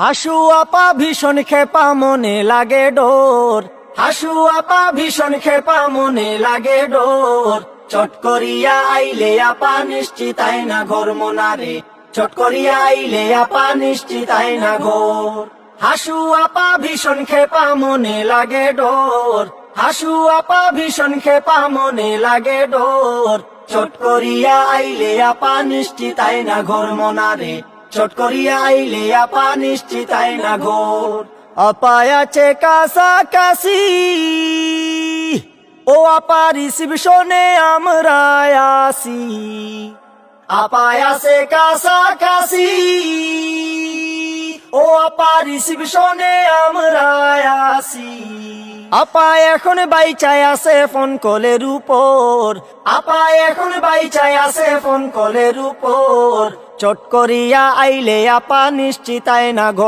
হাসু আপা ভীষণ খেপা, মনে লাগে ডোর। হাসু আপা ভীষণ খেপা, মনে লাগে ডোর। চট করিয়া আইলে আপা নিশ্চিত না ঘর মোনারে। চট করিয়া আইলে আপা নিশ্চিত না ঘর। হাসু আপা ভীষণ খেপা, মনে লাগে ডোর। হাসু আপা ভীষণ খেপা, মনে লাগে ডোর। চট করিয়া আইলে আপা নিশ্চিত না ঘর মোনারে। চট করিয়া আইলে আপা নিশ্চিতাই না ঘোর। অপায় আছে কাছাকাছি। ও আপা রিসিপশনে আমরা আসি আপায় আছে কাছাকাছি। ও আপা রিসিপশনে আমরা আসি আপা এখন বাইচাই আছে ফোন কলের উপর। আপা এখন বাইচাই আছে ফোন কলের উপর। চট করিয়া আইলে আপা নিশ্চিতায় না